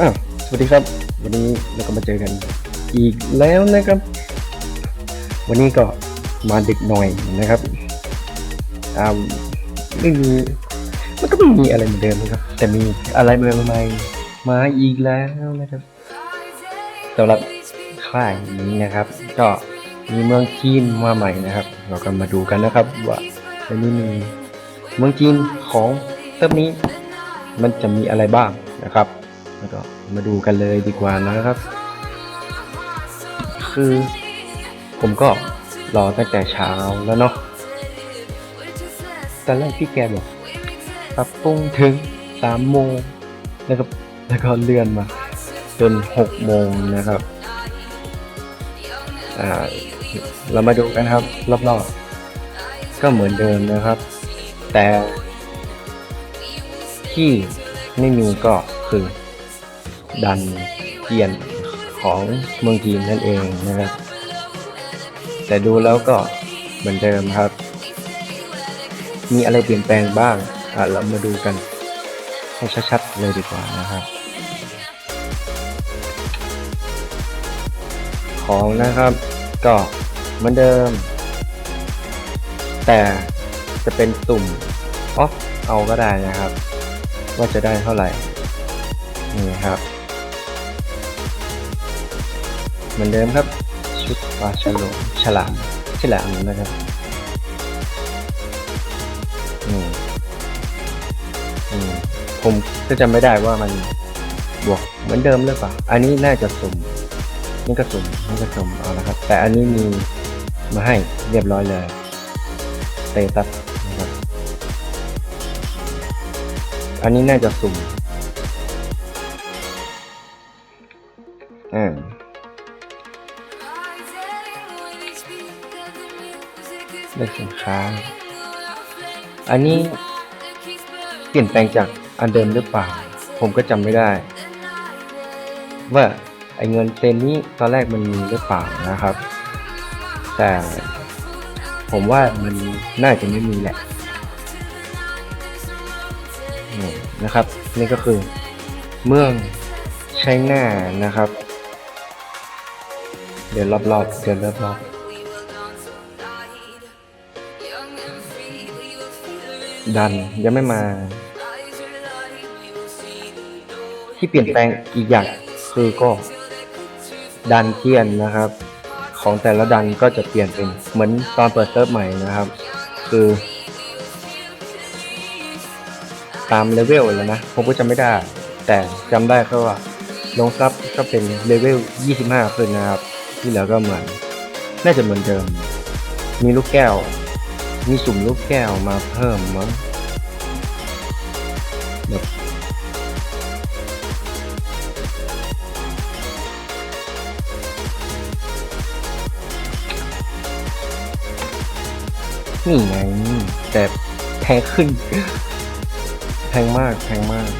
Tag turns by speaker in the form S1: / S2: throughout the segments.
S1: อะสวัสดีครับ วันนี้เราก็มาเจอกันอีกแล้วนะครับ วันนี้ก็มาดึกหน่อยนะครับอ่าไม่มีมันก็ไม่มีอะไรเหมือนเดิมนะครับ แต่มีอะไรใหม่ๆมาอีกแล้วนะครับสำหรับค่ายนี้นะครับ ก็มีเมืองจีนมาใหม่นะครับ เราก็มาดูกันนะครับ ว่าในนี้มีเมืองจีนของเติมนี้ มันจะมีอะไรบ้างนะครับ แล้วก็มาดูกันเลยดีกว่านะครับ คือผมก็รอตั้งแต่เช้าแล้วเนาะตอนแรกพี่แกบอกปรับปรุงถึงสามโมงแล้วก็แล้วก็เลื่อนมาจนหกโมงนะครับเรามาดูกันครับ รอบๆ ก็เหมือนเดิมนะครับ แต่ที่ไม่มีก็คือ ดันเกียนของเมืองจีนนั่นเองนะครับ แต่ดูแล้วก็เหมือนเดิมครับ มีอะไรเปลี่ยนแปลงบ้างอะเรามาดูกันให้ชัดๆเลยดีกว่านะครับ ของนะครับก็เหมือนเดิม แต่จะเป็นตุ่มออฟเอาก็ได้นะครับ ว่าจะได้เท่าไหร่นี่ครับ เหมือนเดิมครับ ชุดปลาฉลามฉลามฉลามนะครับอืมอืมผมก็จำไม่ได้ว่ามันบวกเหมือนเดิมหรือเปล่า อันนี้น่าจะสุ่มนี่ก็สุ่มนี่ก็สุ่มเอาละครับ แต่อันนี้มีมาให้เรียบร้อยเลยเตตัสนะครับ อันนี้น่าจะสุ่มอ่า เลือกสินค้า อันนี้เปลี่ยนแปลงจากอันเดิมหรือเปล่า ผมก็จำไม่ได้ ว่าไอเงินเซนนี้ตอนแรกมันมีหรือเปล่านะครับ แต่ผมว่ามันน่าจะไม่มีแหละนะครับ นี่ก็คือเมืองไชน่านะครับ เดินรอบๆเดินรอบๆ ดันยังไม่มา ที่เปลี่ยนแปลงอีกอย่างคือก็ดันเทียนนะครับ ของแต่ละดันก็จะเปลี่ยนเป็นเหมือนตอนเปิดเซิร์ฟใหม่นะครับ คือ ตามเลเวลแล้วนะผมก็จำไม่ได้ แต่จำได้แค่ว่าลงซับก็เป็นเลเวล 25 ขึ้นนะครับ ที่เหลือก็เหมือน น่าจะเหมือนเดิม มีลูกแก้ว มีสุ่มลูกแก้วมาเพิ่มมั้งแบบนี่ไงแต่แพงขึ้น แพงมากแพงมาก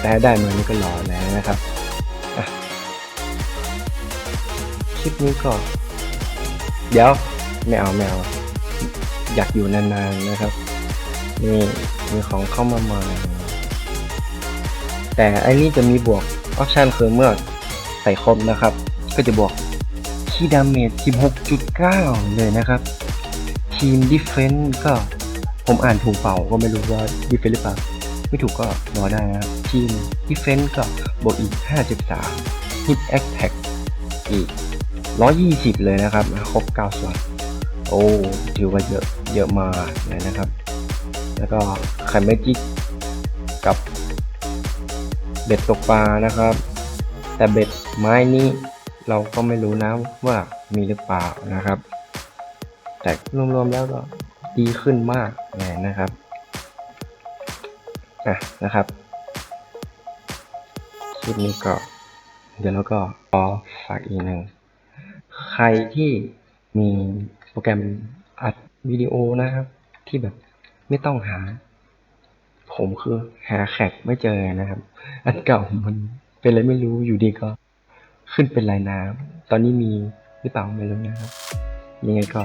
S1: แต่ได้มานี่ก็หล่อแล้วนะครับคลิปนี้ก็ เดี๋ยวไม่เอาไม่เอา อยากอยู่นานๆนะครับนี่มีของเข้ามาใหม่แต่อันนี้จะมีบวกออปชันคือเมื่อใส่ครบนะครับ ก็จะบวกคีดาเมจ 16.9 เลยนะครับ ทีมดิเฟนต์ก็ผมอ่านถูกเปล่าก็ไม่รู้ว่าดิเฟนต์หรือเปล่า ไม่ถูกก็รอได้นะครับ ทีมดิเฟนต์ก็บวกอีก 53 Hit Attack อีก 120 เลยนะครับ ครบ9ส่วน โอ้ถือว่าเยอะเยอะมาเลยนะครับ แล้วก็ไข่เมจิกกับเบ็ดตกปลานะครับ แต่เบ็ดไม้นี้เราก็ไม่รู้นะว่ามีหรือเปล่านะครับ แต่รวมๆแล้วก็ดีขึ้นมากเลยนะครับอะนะครับคลิปนี้ก็เดี๋ยวเราก็ขอฝากอีกหนึ่งใครที่มี โปรแกรมอัดวิดีโอนะครับ ที่แบบไม่ต้องหา ผมคือหาแขกไม่เจอนะครับ อันเก่ามันเป็นอะไรไม่รู้อยู่ดีก็ขึ้นเป็นลายน้ำตอนนี้มีหรือเปล่าไม่รู้นะครับ ยังไงก็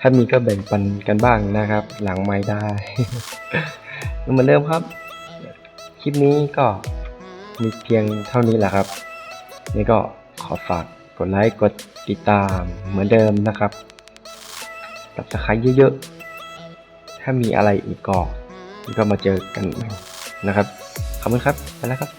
S1: ถ้ามีก็แบ่งปันกันบ้างนะครับ หลังไม่ได้เหมือนเดิมครับ คลิปนี้ก็มีเพียงเท่านี้แหละครับ นี่ก็ขอฝากกดไลค์กดติดตามเหมือนเดิมนะครับับสไครเยอะๆ ถ้ามีอะไรอีกก็ก็มาเจอกันใหม่นะครับ ขอบคุณครับ ไปแล้วครับ